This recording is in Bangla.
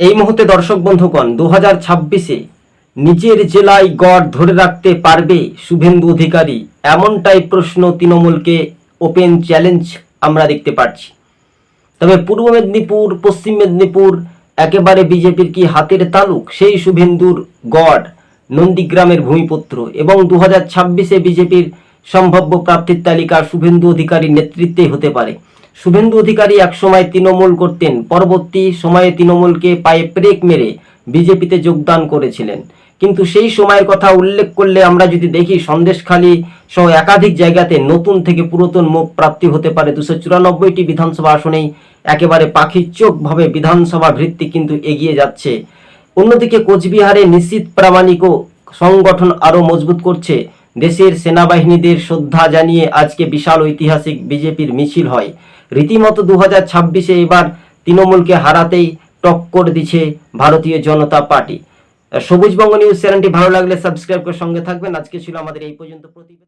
এই মুহূর্তে দর্শক বন্ধুগণ দু হাজার ছাব্বিশে নিজের জেলায় গড় ধরে রাখতে পারবে শুভেন্দু অধিকারী? এমনটাই প্রশ্ন তৃণমূলকে ওপেন চ্যালেঞ্জ আমরা দেখতে পাচ্ছি। তবে পূর্ব মেদিনীপুর, পশ্চিম মেদিনীপুর, একেবারে বিজেপির কি হাতের তালুক? সেই শুভেন্দুর গড় নন্দীগ্রামের ভূমিপুত্র এবং দু হাজার ছাব্বিশে বিজেপির সম্ভাব্য প্রার্থীর তালিকা শুভেন্দু অধিকারীর নেতৃত্বে হতে পারে। শুভেন্দু অধিকারী একসময় তৃণমূল করতেন, পরবর্তী সময়ে তৃণমূলকে পায়ে ব্রেক মেরে বিজেপিতে যোগদান করেছিলেন। কিন্তু সেই সময়ের কথা উল্লেখ করলে আমরা যদি দেখি, সন্দেশখালী সহ একাধিক জায়গাতে নতুন থেকে পুরাতন মুখ প্রাপ্তি হতে পারে। দুশো চুরানব্বইটি বিধানসভা আসনেই একেবারে পাখির চোখভাবে বিধানসভা ভিত্তি কিন্তু এগিয়ে যাচ্ছে। অন্যদিকে কোচবিহারে নিশ্চিত প্রামাণিক সংগঠন আরও মজবুত করছে। দেশের সেনাবাহিনীদের শ্রদ্ধা জানিয়ে আজকে বিশাল ঐতিহাসিক বিজেপির মিছিল হয়। রীতিমতো দু হাজার ছাব্বিশে এবার তৃণমূলকে হারাতেই টক্কর দিছে ভারতীয় জনতা পার্টি। সবুজবঙ্গ নিউজ চ্যানেলটি ভালো লাগলে সাবস্ক্রাইব করে সঙ্গে থাকবেন। আজকে ছিল আমাদের এই পর্যন্ত প্রতিবেদন।